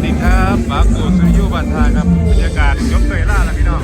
สดีครับปากูสุริยุบันทาครับบรรยากาศยกเตยล่าแล้วพี่น้อง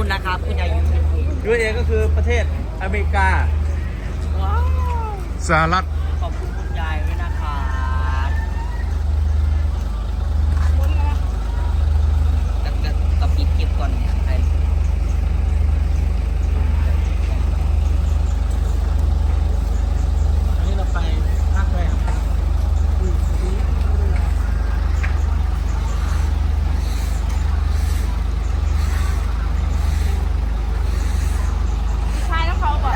คุณนะครับ คุณยายยุ USA ก็คือประเทศอเมริกาว้าวสหรัฐ ขอบคุณคุณยายด้วยนะคะกับกับกับปิดเก็บก่อนเนี่ยไอ้ อันนี้เราไปภาคแรม ใช่แล้วเขาบอก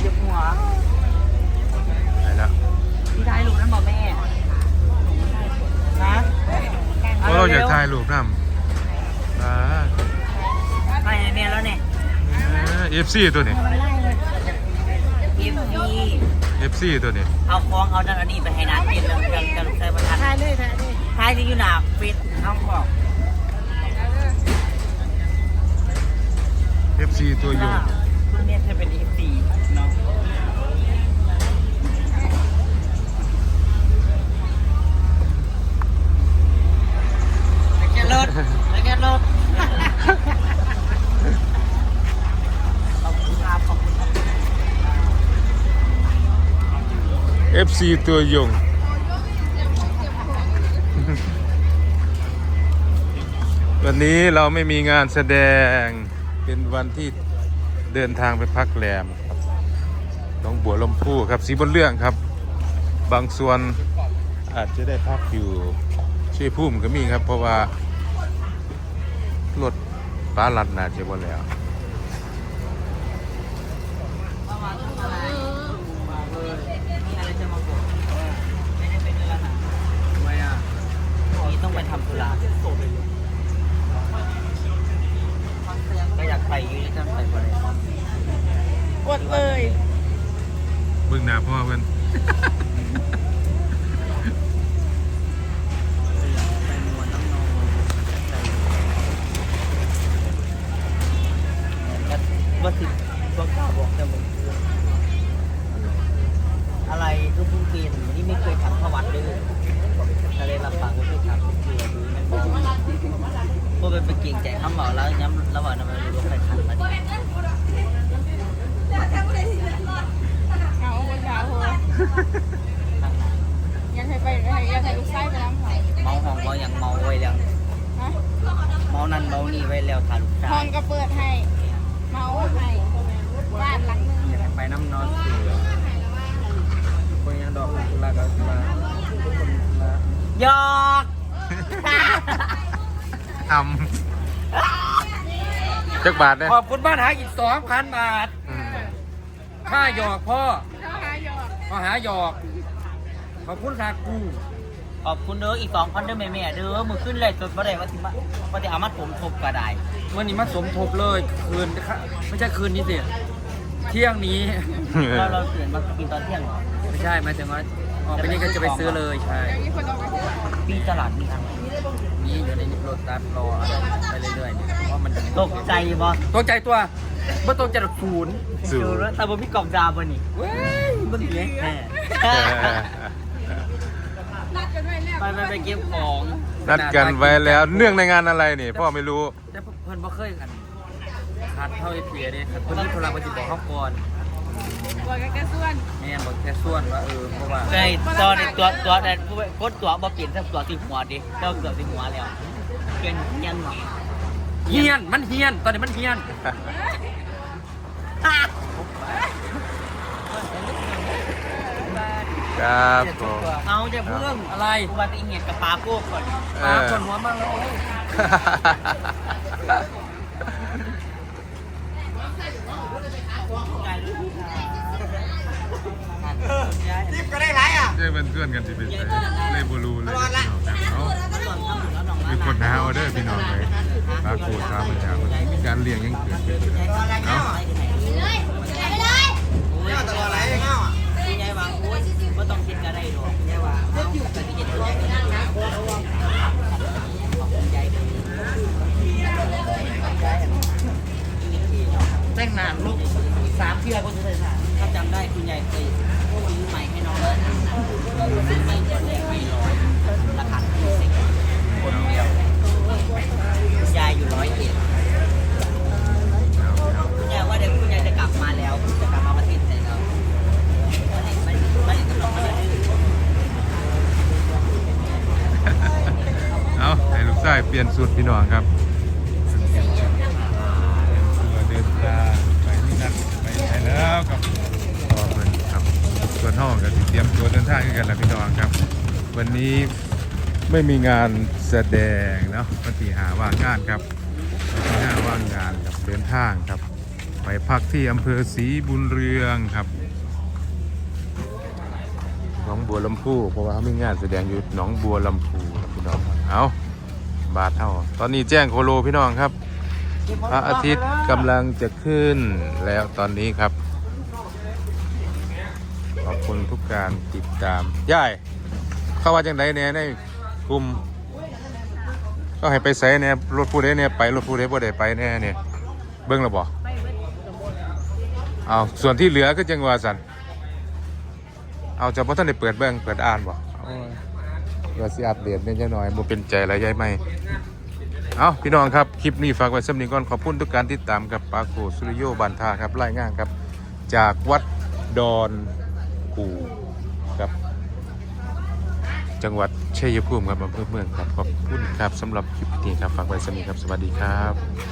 เจ็บหัว ไปแล้ว พี่ได้ลูกนั่นบอกแม่ฮะ เพราะเราอยาก ถ่ายรูปน้ำอ่าไปให้แม่แล้วเนี่ยเอฟซีตัวนี้พี่พี่เอฟซีตัวนี้เอาคล้องเอาดันอันนี้ไปให้นัดเปลี่ยนเรื่องเรื่องการลูกชายบรรทัดทายเลยทายเลยท้ายที่อยู่หนาฟิตเอาบอกเอฟซีตัวอยู่คุณเมียจะเป็นเอฟซีเนาะรถแล้วแกรถขอบคุณครับขอบคุณครับ เอฟซีตัวยง วันนี้เราไม่มีงานแสดงเป็นวันที่เดินทางไปพักแรมน้องบัวลมพูครับสีบนเรื่องครับ บางส่วนอาจจะได้พักอยู่ช่วยพุ่มก็มีครับ เพราะว่ารถป้าลัดน่าจะหมดแล้ว มีอะไรจะมาบอกไม่ได้เป็นเรื่องนะ ทำไมอะ นี่ต้องไปทำ ธุระก็อยากไปอยู่ที่นั่นไปบ่ได้ อดเลย เบิ่งหน้าพ่อเพิ่น ไปมวนน้ำนองก็ว่าสิบอกกล้าบอกแต่มึงอะไรก็เพิ่งเปลี่ยนนี่ไม่เคยทำพวัดเลยทะเลลำปางก็เคยทำเกลือดูแม่นบอกพวก เป็นไปเก่งใจคำบอกแล้วย้ำระหว่างนั้นมันรู้ใครทันมาดิเอาคนสาวโหอยากให้ไปอยากให้ลูกไส้ไปน้ำหอยเมาห้องเมาอย่างเมาไว้แล้วฮะเมานั่นเมานี่ไว้แล้วทาลูกชาห้อยงก็เปิดให้ เมาให้บ้านหลังนึงอยากไปน้ำนอนเสือคนยังดอกกุหลาบกับกุหลาบกุหลาบ หยอก ทำ จักบาทเนี่ยขอบคุณบ้านหาอีกสองพันบาทอืมค่าหยอกพ่อเข้าหาหยอกมาหาหยอกขอบคุณค่ะกูขอบคุณเด้ออีกสองพันเด้อแม่แม่ๆเด้อมือขึ้นเลยจดบ่ได้ว่าสิมาว่าจะเอามาผมทบก็ได้วันนี้มาสมทบเลยคืนไม่ใช่คืนนี้สิเที่ยงนี้เราเราตื่นมากินตอนเที่ยงเหรอไม่ใช่หมายถึงว่าออกไปนี่ก็จะไปซื้อเลยใช่มีคนเอาไปซื้อปีตลาดมีอะไรนี่อยู่ใน รถตัดรออะไรไปเรื่อยๆเนี่ยเพราะมันจะตกใจบ่ตกใจตัวเมื่อตกใจแบบศูนย์สู่ดูแล้วแต่บ่มีกล่องดาวบ่นี่เว้ยมันเล็กแน่นัดกันไว้แล้วไปไปไปเก็บของนัดกันไว้แล้วเนื่องในงานอะไรนี่พ่อไม่รู้แต่เพื่อนบ่เคยกันคัดเท่าไอ้เปียเนี่ยคัดคนนี้โทรมาติบอกเขาก่อน บอกกันแค่ส่วนแม่บอกแค่ส่วนว่าเออเพราะว่าใช่ตอนนี้ตัวตัวแต่กดตัวบ่เปลี่ยนถ้าตัวติดหัวดิเจ้าเกือบติดหัวแล้วเปลี่ยนยังหรอเฮียนมันเฮียนตอนนี้มันเฮียนครับผม เอาจะเพิ่งอะไรอุบัติเหตุกับปลาโก้ก่อนปลาชนหัวมากแล้ว โอ้ยรีบก็ได้ไรอะใช่เป็นเพื่อนกันที่เป็นเลยบูรูเลยมีคนหาออเดอร์พี่น้องเลยปลาโกดปลาประจาการเลี้ยงยังเกิดขึ้นเอาเนี่ยตลอดไรเงาอะยายวาโอ้ยไม่ต้องคิดก็ได้ดอกยายวาเอาแต่ที่เห็นคุณยายก็ได้ ปลี่ยนสูตรพี่น้องครับเปลี่ยนชุดเตรียมตัวเดินทางไปนี่นั่นไปไหนแล้วครับพ่อเพิ่นครับส่วนห้องก็สิเตรียมตัวเดินทางกันแล้วพี่น้องครับ วันนี้ไม่มีงานแสดงเนาะปฏิหาว่างงานครับปฏิหาว่างงานครับเดินทางครับ ไปพักที่อำเภอศรีบุญเรืองครับหนองบัวลำพูเพราะว่าเขามีงานแสดงอยู่หนองบัวลำพูครับพี่น้องเอา บาทเท่า ตอนนี้แจ้งโคโลพี่น้องครับ พระอาทิตย์กำลังจะขึ้นแล้วตอนนี้ครับ ขอบคุณทุกการติดตามย่ายเข้าว่าจังไดเนี่ยในกลุ่มก็ให้ไปใส่เนี่ยรถผู้ใดเนี่ยไปรถผู้ใดบ่ได้ไปแน่เนี่ยเบิ่งแล้วบ่เอาส่วนที่เหลือก็จังว่าสันเอาจะบ่ทันได้เปิดเบิ่งเปิดอ่านบ่ เอาเสียวสิอัปเดตเนี่ยจังหน่อยบ่เป็นใจแล้วยายไม่เอาพี่น้องครับ คลิปนี้ฝากไว้สำนี้ก่อนขอบคุณทุกการติดตามกับปาโกสุริโยบันทาครับรายงานครับ จากวัดดอนกูครับ จังหวัดชัยภูมิครับอำเภอเมืองครับขอบคุณครับสำหรับคลิปนี้ครับฝากไว้สมีครับสวัสดีครับ